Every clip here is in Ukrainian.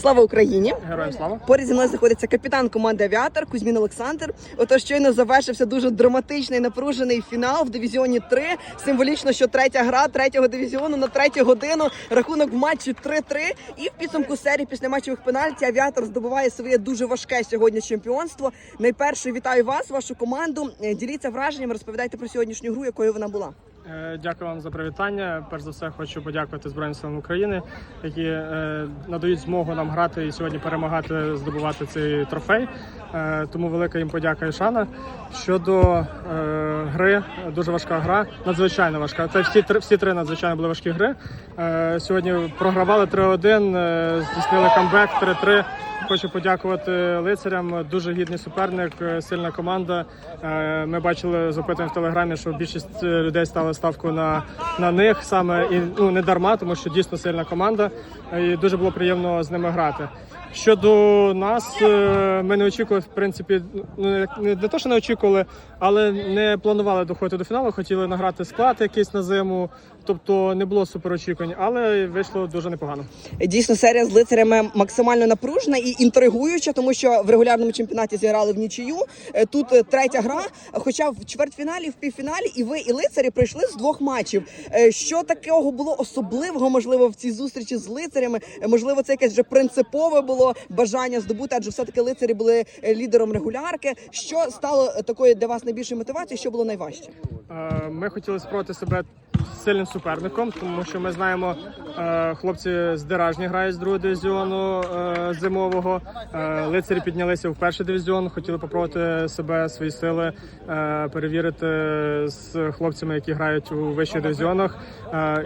Слава Україні! Героям слава. Поряд зі мною знаходиться капітан команди Авіатор Кузьмін Олександр. Отож, щойно завершився дуже драматичний напружений фінал в дивізіоні 3. Символічно, що третя гра третього дивізіону на третю годину. Рахунок в матчі 3-3. І в підсумку серії після матчових пенальті авіатор здобуває своє дуже важке сьогодні чемпіонство. Найперше вітаю вас, вашу команду. Е, Діліться враженнями, розповідайте про сьогоднішню гру, якою вона була. Е, Дякую вам за привітання. Перш за все, хочу подякувати Збройним силам України, які е, надають змогу нам грати і сьогодні перемагати, здобувати цей трофей. Е, Тому велика їм подяка і шана. Щодо гри, дуже важка гра, надзвичайно важка. Це всі три всі три надзвичайно були важкі гри. Сьогодні програвали 3-1, е, здійснили камбек 3-3. Хочу подякувати лицарям. Дуже гідний суперник, е, сильна команда. Е, Ми бачили з опитувань в телеграмі, що більшість е, людей ставили ставку на, на них саме і ну не дарма, тому що дійсно сильна команда. І дуже було приємно з ними грати. Щодо нас, ми не очікували, в принципі, ну не те, що не очікували, але не планували доходити до фіналу. Хотіли награти склад якийсь на зиму, тобто не було суперочікувань, але вийшло дуже непогано. Дійсно, серія з лицарями максимально напружена і інтригуюча, тому що в регулярному чемпіонаті зіграли в нічию. Е, Тут е, третя гра. Хоча в чвертьфіналі, в півфіналі, і ви, і лицарі прийшли з двох матчів. Е, Що такого було особливого, можливо, в цій зустрічі з лицарями? Можливо, це якесь вже принципове було бажання здобути, адже все таки лицарі були лідером регулярки. Що стало такою для вас найбільшою мотивацією? Що було найважче? Ми хотіли спробувати себе сильним суперником, тому що ми знаємо, е, хлопці з Деражні грають з другого дивізіону е, зимового. Е, Лицарі піднялися в перший дивізіон, хотіли попробувати себе, свої сили, перевірити з хлопцями, які грають у вищих дивізіонах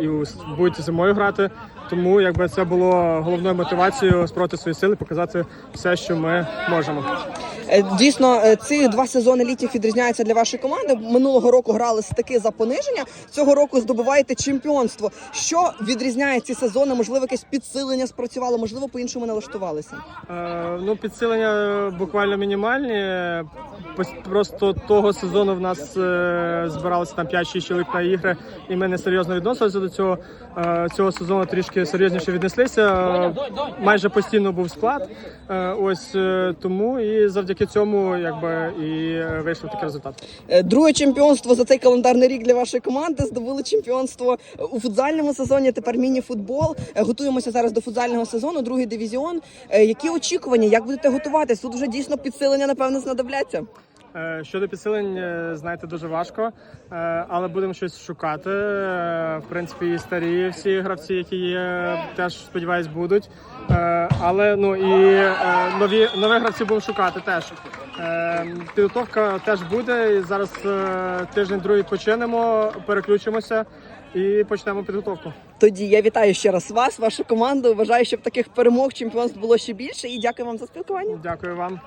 і будуть зимою грати. Тому якби це було головною мотивацією спробувати свої сили, показати все, що ми можемо. Е, Дійсно, е, ці два сезони літніх відрізняються для вашої команди. Минулого року грали стики за пониження. Цього року здобуваєте чемпіонство. Що відрізняє ці сезони? Можливо, якесь підсилення спрацювало, можливо, по-іншому налаштувалися. Е, Ну, підсилення буквально мінімальні. Просто того сезону в нас е, збиралося там 5-6 чоловік на ігри, і ми не серйозно відносилися до цього. Е, Цього сезону трішки серйозніше віднеслися. Е, Майже постійно був склад. Е, Ось е, тому і завдяки цьому якби і е, вийшов такий результат. Е, Друге чемпіонство за цей календарний рік для вашої команди. Здобули чемпіонство у футзальному сезоні. Тепер міні-футбол. Е, Готуємося зараз до футзального сезону, другий дивізіон. Які очікування? Як будете готуватись? Тут вже дійсно підсилення, напевно, знадобляться. Е, Щодо підсилень, е, знаєте, дуже важко, е, але будемо щось шукати. В принципі, і старі всі гравці, які є, теж сподіваюсь, будуть. Але ну і нові нових гравців будемо шукати теж. Підготовка теж буде. І зараз тиждень другий починемо, переключимося і почнемо підготовку. Тоді я вітаю ще раз вас, вашу команду. Бажаю, щоб таких перемог чемпіонств було ще більше. І дякую вам за спілкування. Дякую вам.